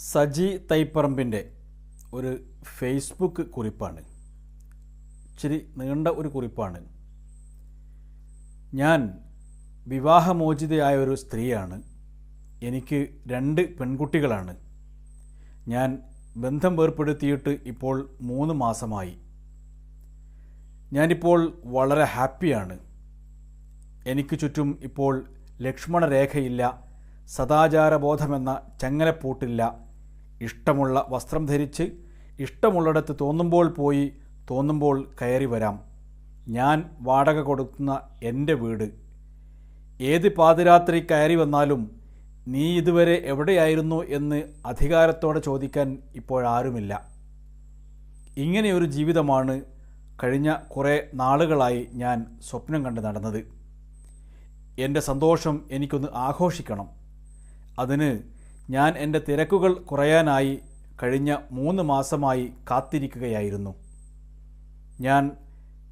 സജി തൈപ്പറമ്പിന്റെ ഒരു ഫേസ്ബുക്ക് കുറിപ്പാണ്. ഇച്ചിരി നീണ്ട ഒരു കുറിപ്പാണ്. ഞാൻ വിവാഹമോചിതയായ ഒരു സ്ത്രീയാണ്. എനിക്ക് രണ്ട് പെൺകുട്ടികളാണ്. ഞാൻ ബന്ധം വേർപ്പെടുത്തിയിട്ട് ഇപ്പോൾ മൂന്ന് മാസമായി. ഞാനിപ്പോൾ വളരെ ഹാപ്പിയാണ്. എനിക്ക് ചുറ്റും ഇപ്പോൾ ലക്ഷ്മണരേഖയില്ല സദാചാരബോധമെന്ന ചങ്ങലപ്പൂട്ടില്ല ഇഷ്ടമുള്ള വസ്ത്രം ധരിച്ച് ഇഷ്ടമുള്ളിടത്ത് തോന്നുമ്പോൾ പോയി തോന്നുമ്പോൾ കയറി വരാം. ഞാൻ വാടക കൊടുക്കുന്ന എന്റെ വീട്. ഏത് പാതിരാത്രി കയറി വന്നാലും നീ ഇതുവരെ എവിടെയായിരുന്നു എന്ന് അധികാരത്തോടെ ചോദിക്കാൻ ഇപ്പോഴാരുമില്ല ഇങ്ങനെയൊരു ജീവിതമാണ് കഴിഞ്ഞ കുറേ നാളുകളായി ഞാൻ സ്വപ്നം കണ്ട് നടന്നത്. എന്റെ സന്തോഷം എനിക്കൊന്ന് ആഘോഷിക്കണം. അതിന് ഞാൻ എന്റെ തിരക്കുകൾ കുറയാനായി കഴിഞ്ഞ മൂന്ന് മാസമായി കാത്തിരിക്കുകയായിരുന്നു. ഞാൻ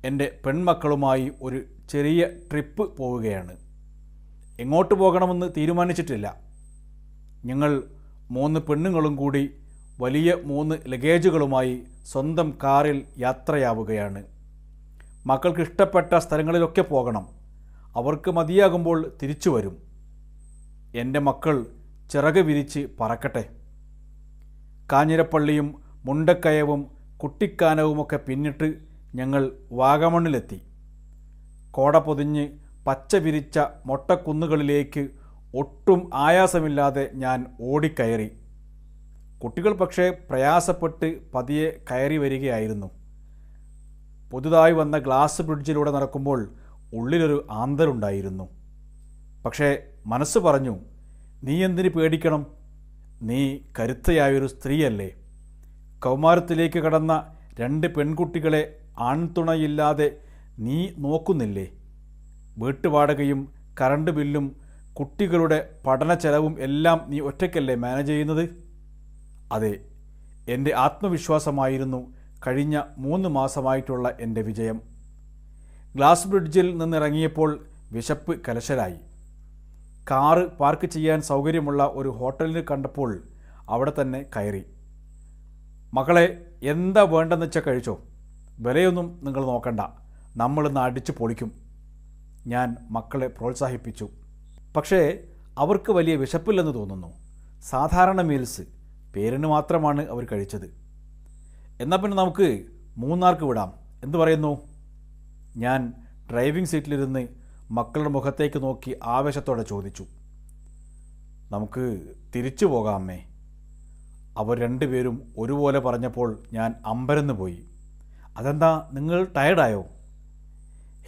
എന്റെ പെൺമക്കളുമായി ഒരു ചെറിയ ട്രിപ്പ് പോവുകയാണ്. എങ്ങോട്ട് പോകണമെന്ന് തീരുമാനിച്ചിട്ടില്ല. ഞങ്ങൾ മൂന്ന് പെണ്ണുങ്ങളും കൂടി വലിയ മൂന്ന് ലഗേജുകളുമായി സ്വന്തം കാറിൽ യാത്രയാവുകയാണ്. മക്കൾക്ക് ഇഷ്ടപ്പെട്ട സ്ഥലങ്ങളിലൊക്കെ പോകണം. അവർക്ക് മതിയാകുമ്പോൾ തിരിച്ചു വരും. എന്റെ മക്കൾ ചിറക് വിരിച്ച് പറക്കട്ടെ. കാഞ്ഞിരപ്പള്ളിയും മുണ്ടക്കയവും കുട്ടിക്കാനവുമൊക്കെ പിന്നിട്ട് ഞങ്ങൾ വാഗമണ്ണിലെത്തി. കോട പൊതിഞ്ഞ് പച്ച വിരിച്ച മൊട്ടക്കുന്നുകളിലേക്ക് ഒട്ടും ആയാസമില്ലാതെ ഞാൻ ഓടിക്കയറി. കുട്ടികൾ പക്ഷേ പ്രയാസപ്പെട്ട് പതിയെ കയറി വരികയായിരുന്നു. പുതുതായി വന്ന ഗ്ലാസ് ബ്രിഡ്ജിലൂടെ നടക്കുമ്പോൾ ഉള്ളിലൊരു ആന്തലുണ്ടായിരുന്നു പക്ഷേ മനസ്സ് പറഞ്ഞു നീ എന്തിന് പേടിക്കണം? നീ കരുത്തയായൊരു സ്ത്രീയല്ലേ. കൗമാരത്തിലേക്ക് കടന്ന രണ്ട് പെൺകുട്ടികളെ ആൺതുണയില്ലാതെ നീ നോക്കുന്നില്ലേ? വീട്ടുവാടകയും കറണ്ട് ബില്ലും കുട്ടികളുടെ പഠന ചെലവും എല്ലാം നീ ഒറ്റയ്ക്കല്ലേ മാനേജ് ചെയ്യുന്നത്? അതെ എന്റെ ആത്മവിശ്വാസമായിരുന്നു കഴിഞ്ഞ മൂന്ന് മാസമായിട്ടുള്ള എന്റെ വിജയം. ഗ്ലാസ് ബ്രിഡ്ജിൽ നിന്നിറങ്ങിയപ്പോൾ വിശപ്പ് കലശലായി കാറ് പാർക്ക് ചെയ്യാൻ സൗകര്യമുള്ള ഒരു ഹോട്ടലിന് കണ്ടപ്പോൾ അവിടെ തന്നെ കയറി. മകളെ എന്താ വേണ്ടെന്ന് വെച്ചാൽ കഴിച്ചോ? വിലയൊന്നും നിങ്ങൾ നോക്കണ്ട. നമ്മളിന്ന് അടിച്ചു പൊളിക്കും. ഞാൻ മക്കളെ പ്രോത്സാഹിപ്പിച്ചു. പക്ഷേ അവർക്ക് വലിയ വിശപ്പില്ലെന്ന് തോന്നുന്നു. സാധാരണ മീൽസ് പേരിന് മാത്രമാണ് അവർ കഴിച്ചത്. എന്നാൽ പിന്നെ നമുക്ക് മൂന്നാർക്ക് വിടാം. എന്തു പറയുന്നു? ഞാൻ ഡ്രൈവിംഗ് സീറ്റിലിരുന്ന് മക്കളുടെ മുഖത്തേക്ക് നോക്കി ആവേശത്തോടെ ചോദിച്ചു. നമുക്ക് തിരിച്ചു പോകാമേ അവർ രണ്ടുപേരും ഒരുപോലെ പറഞ്ഞപ്പോൾ ഞാൻ അമ്പരന്ന് പോയി. അതെന്താ നിങ്ങൾ ടയർഡായോ?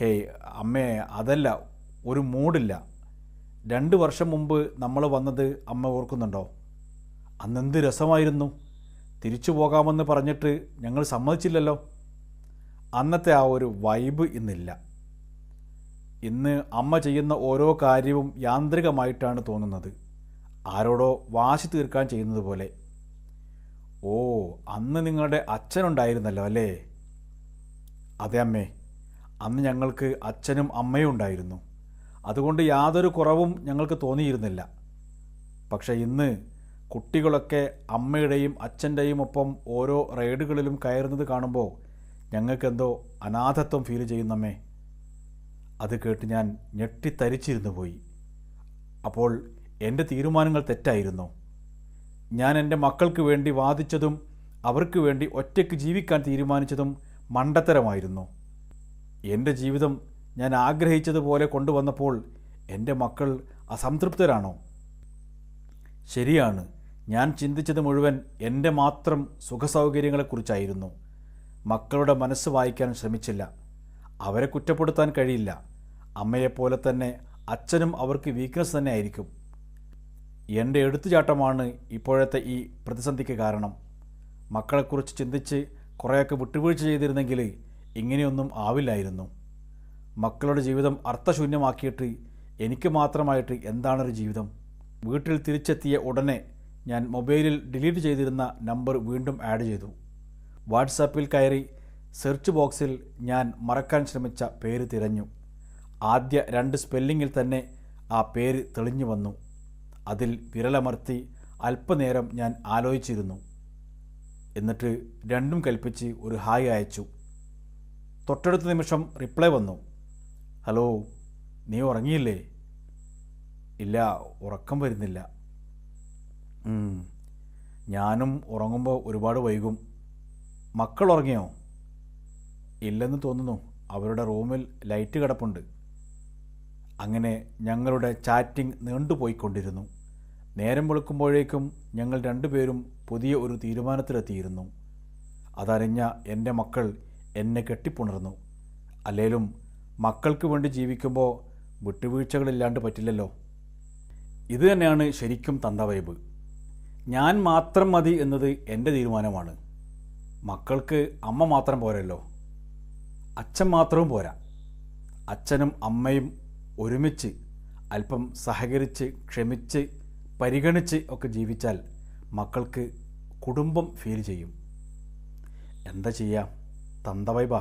ഹേയ് അമ്മേ അതല്ല ഒരു മൂഡില്ല. രണ്ട് വർഷം മുമ്പ് നമ്മൾ വന്നത് അമ്മ ഓർക്കുന്നുണ്ടോ? അന്നെന്ത് രസമായിരുന്നു. തിരിച്ചു പോകാമെന്ന് പറഞ്ഞിട്ട് ഞങ്ങൾ സമ്മതിച്ചില്ലല്ലോ. അന്നത്തെ ആ ഒരു വൈബ് ഇന്നില്ല. ഇന്ന് അമ്മ ചെയ്യുന്ന ഓരോ കാര്യവും യാന്ത്രികമായിട്ടാണ് തോന്നുന്നത്. ആരോടോ വാശി തീർക്കാൻ ചെയ്യുന്നത് പോലെ. ഓ അന്ന് നിങ്ങളുടെ അച്ഛനുണ്ടായിരുന്നല്ലോ അല്ലേ? അതെ അമ്മേ അന്ന് ഞങ്ങൾക്ക് അച്ഛനും അമ്മയും ഉണ്ടായിരുന്നു. അതുകൊണ്ട് യാതൊരു കുറവും ഞങ്ങൾക്ക് തോന്നിയിരുന്നില്ല. പക്ഷേ ഇന്ന് കുട്ടികളൊക്കെ അമ്മയുടെയും അച്ഛന്റെയും ഒപ്പം ഓരോ റൈഡുകളിലും കയറുന്നത് കാണുമ്പോൾ ഞങ്ങൾക്കെന്തോ അനാഥത്വം ഫീൽ ചെയ്യുന്നമ്മേ. അത് കേട്ട് ഞാൻ ഞെട്ടിത്തരിച്ചിരുന്നു പോയി. അപ്പോൾ എന്റെ തീരുമാനങ്ങൾ തെറ്റായിരുന്നു. ഞാൻ എന്റെ മക്കൾക്ക് വേണ്ടി വാദിച്ചതും അവർക്ക് വേണ്ടി ഒറ്റയ്ക്ക് ജീവിക്കാൻ തീരുമാനിച്ചതും മണ്ടത്തരമായിരുന്നു. എന്റെ ജീവിതം ഞാൻ ആഗ്രഹിച്ചതുപോലെ കൊണ്ടുവന്നപ്പോൾ എന്റെ മക്കൾ അസംതൃപ്തരാണോ? ശരിയാണ്. ഞാൻ ചിന്തിച്ചത് മുഴുവൻ എന്റെ മാത്രം സുഖസൗകര്യങ്ങളെക്കുറിച്ചായിരുന്നു. മക്കളുടെ മനസ്സ് വായിക്കാൻ ശ്രമിച്ചില്ല. അവരെ കുറ്റപ്പെടുത്താൻ കഴിയില്ല. അമ്മയെപ്പോലെ തന്നെ അച്ഛനും അവർക്ക് വീക്ക്നെസ് തന്നെ ആയിരിക്കും എന്റെ എടുത്തുചാട്ടമാണ് ഇപ്പോഴത്തെ ഈ പ്രതിസന്ധിക്ക് കാരണം. മക്കളെക്കുറിച്ച് ചിന്തിച്ച് കുറേയൊക്കെ വിട്ടുവീഴ്ച ചെയ്തിരുന്നെങ്കിൽ ഇങ്ങനെയൊന്നും ആവില്ലായിരുന്നു. മക്കളുടെ ജീവിതം അർത്ഥശൂന്യമാക്കിയിട്ട് എനിക്ക് മാത്രമായിട്ട് എന്താണൊരു ജീവിതം? വീട്ടിൽ തിരിച്ചെത്തിയ ഉടനെ ഞാൻ മൊബൈലിൽ ഡിലീറ്റ് ചെയ്തിരുന്ന നമ്പർ വീണ്ടും ആഡ് ചെയ്തു. വാട്സാപ്പിൽ കയറി സെർച്ച് ബോക്സിൽ ഞാൻ മറക്കാൻ ശ്രമിച്ച പേര് തിരഞ്ഞു. ആദ്യ രണ്ട് സ്പെല്ലിങ്ങിൽ തന്നെ ആ പേര് തെളിഞ്ഞു വന്നു. അതിൽ വിരലമർത്തി അല്പനേരം ഞാൻ ആലോചിച്ചിരുന്നു. എന്നിട്ട് രണ്ടും കൽപ്പിച്ച് ഒരു ഹായ് അയച്ചു. തൊട്ടടുത്ത നിമിഷം റിപ്ലൈ വന്നു. ഹലോ നീ ഉറങ്ങിയില്ലേ? ഇല്ല ഉറക്കം വരുന്നില്ല. ഞാനും ഉറങ്ങുമ്പോൾ ഒരുപാട് വൈകും. മക്കൾ ഉറങ്ങിയോ? ഇല്ലെന്ന് തോന്നുന്നു. അവരുടെ റൂമിൽ ലൈറ്റ് കിടപ്പുണ്ട്. അങ്ങനെ ഞങ്ങളുടെ ചാറ്റിംഗ് നീണ്ടുപോയിക്കൊണ്ടിരുന്നു. നേരം വെളുക്കുമ്പോഴേക്കും ഞങ്ങൾ രണ്ടുപേരും പുതിയ ഒരു തീരുമാനത്തിലെത്തിയിരുന്നു. അതറിഞ്ഞ എന്റെ മക്കൾ എന്നെ കെട്ടിപ്പുണർന്നു. അല്ലേലും മക്കൾക്ക് വേണ്ടി ജീവിക്കുമ്പോൾ വിട്ടുവീഴ്ചകളില്ലാണ്ട് പറ്റില്ലല്ലോ. ഇത് തന്നെയാണ് ശരിക്കും തന്ത വൈബ്. ഞാൻ മാത്രം മതി എന്നത് എന്റെ തീരുമാനമാണ്. മക്കൾക്ക് അമ്മ മാത്രം പോരല്ലോ. അച്ഛൻ മാത്രവും പോരാ. അച്ഛനും അമ്മയും ഒരുമിച്ച് അല്പം സഹകരിച്ച് ക്ഷമിച്ച് പരിഗണിച്ച് ഒക്കെ ജീവിച്ചാൽ മക്കൾക്ക് കുടുംബം ഫീൽ ചെയ്യും. എന്താ ചെയ്യുക തന്ത വൈബാ